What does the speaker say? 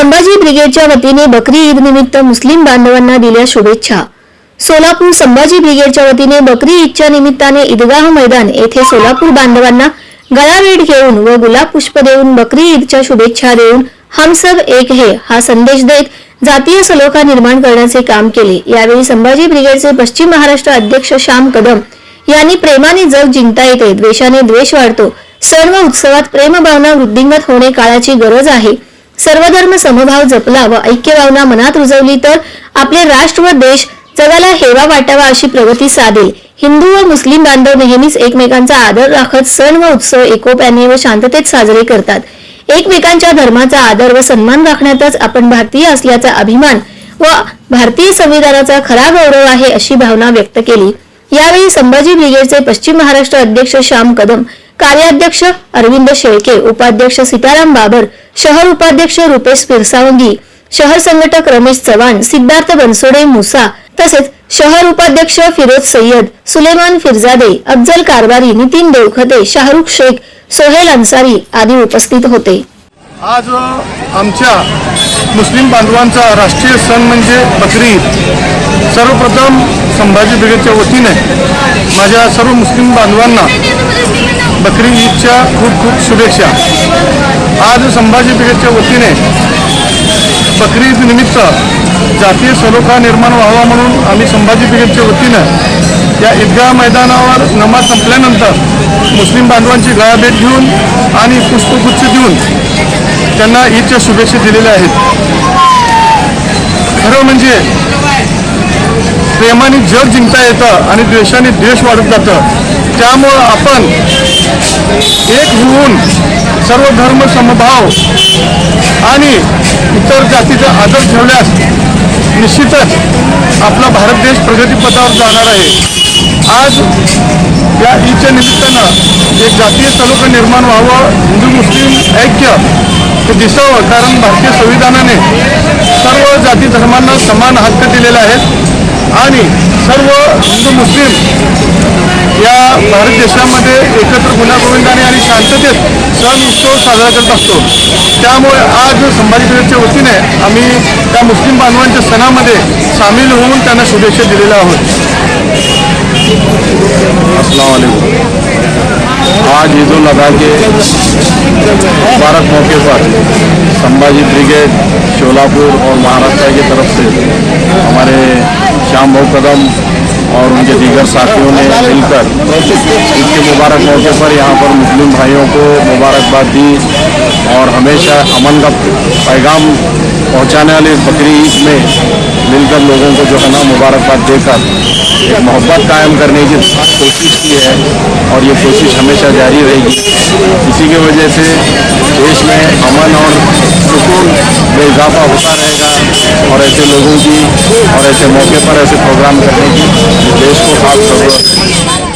संभाजी ब्रिगेडच्या वतीने बकरी ईद निमित्त मुस्लिम बांधवांना दिल्या शुभेच्छा. सोलापूर संभाजी ब्रिगेडच्या वतीने बकरी ईदच्या निमित्ताने ईदगाह मैदान येथे सोलापूर बांधवांना गळाभेट घेऊन व गुलाब पुष्प देऊन बकरी ईदच्या शुभेच्छा देऊन हम सब एक हे हा संदेश देत जातीय सलोखा निर्माण करण्याचे काम केले. यावेळी संभाजी ब्रिगेडचे पश्चिम महाराष्ट्र अध्यक्ष श्याम कदम यांनी प्रेमाने जग जिंकता येते. द्वेषाने द्वेष वाढतो. सण व उत्सवात प्रेमभावना वृद्धिंगत होणे काळाची गरज आहे. सर्वधर्म समभाव जपला व ऐक्य भावना मनात रुजवली तर आपले राष्ट्र व देश जगाला हेवा वाटावा अशी प्रगती साधेल. हिंदू व मुस्लिम बांधव नेहमीच एकमेकांचा आदर राखत सण व उत्सव एकोप्याने व शांततेत साजरे करतात. एकमेकांच्या धर्माचा आदर व सन्मान राखण्यातच आपण भारतीय असल्याचा अभिमान व भारतीय संविधानाचा खरा गौरव आहे अशी भावना व्यक्त केली. यावेळी संभाजी ब्रिगेडचे पश्चिम महाराष्ट्र अध्यक्ष श्याम कदम कार्याध्यक्ष अरविंद शेळके उपाध्यक्ष सीताराम बाबर शहर उपाध्यक्ष रुपेश पिरसावंगी शहर संघटक रमेश चव्हाण सिद्धार्थ बनसोडे मुसा तसेच शहर उपाध्यक्ष फिरोज सय्यद सुलेमान फिरजादे अफजल कारभारी नितीन देवखते शाहरुख शेख सोहेल अन्सारी आदी उपस्थित होते. आज आमच्या मुस्लिम बांधवांचा राष्ट्रीय सण म्हणजे बकरी सर्वप्रथम संभाजी ब्रिगेडच्या वतीने माझ्या सर्व मुस्लिम बांधवांना बकरी ईदच्या खूप खूप शुभेच्छा. आज संभाजी ब्रिगेडच्या वतीने बकरी ईद निमित्त जातीय सलोखा निर्माण व्हावा म्हणून आम्ही संभाजी ब्रिगेडच्या वतीनं या ईदगाह मैदानावर नमाज संपल्यानंतर मुस्लिम बांधवांची गळाभेट घेऊन आणि पुष्पगुच्छ देऊन त्यांना ईदच्या शुभेच्छा दिलेल्या आहेत. खरं म्हणजे प्रेमाने जग जिंकता येतं आणि द्वेषाने द्वेष वाढत जातं. त्यामुळं आपण एक होऊन सर्व धर्म समभाव आणि इतर जातीचा आदर ठेवल्यास निश्चितच आपला भारत देश प्रगतीपथावर जाणार आहे. आज या ईदच्या निमित्तानं एक जातीय तालुका निर्माण व्हावं हिंदू मुस्लिम ऐक्य हे दिसावं कारण भारतीय संविधानाने सर्व जाती धर्मांना समान हक्क दिलेले आहेत आणि सर्व हिंदू मुस्लिम या भारत देशामध्ये एकत्र गुण्यागोविंदाने आणि शांततेत सण उत्सव साजरा करत असतो. त्यामुळे आज संभाजी वतीने आम्ही त्या मुस्लिम बांधवांच्या सणामध्ये सामील होऊन त्यांना शुभेच्छा दिलेल्या आहोत. आज ईद उल अजहा के मुबारक मौके पर संभाजी ब्रिगेड शोलापुर और महाराष्ट्र की तरफ से हमारे श्याम भाऊ कदम और उनके दीगर साथियों ने मिलकर ईद के मुबारक मौके पर यहाँ पर मुस्लिम भाइयों को मुबारकबाद दी और हमेशा अमन का पैगाम पहुँचाने वाले बकरी ईद में मिलकर लोगों को जो है ना मुबारकबाद देकर मोहब्बत कायम करने की कोशिश की है और ये कोशिश हमेशा जारी रहेगी। इसी की वजह से देश में अमन और सुकून में इजाफा होता रहेगा और ऐसे लोगों की और ऐसे मौके पर ऐसे प्रोग्राम करने की देश को खास जरूरत है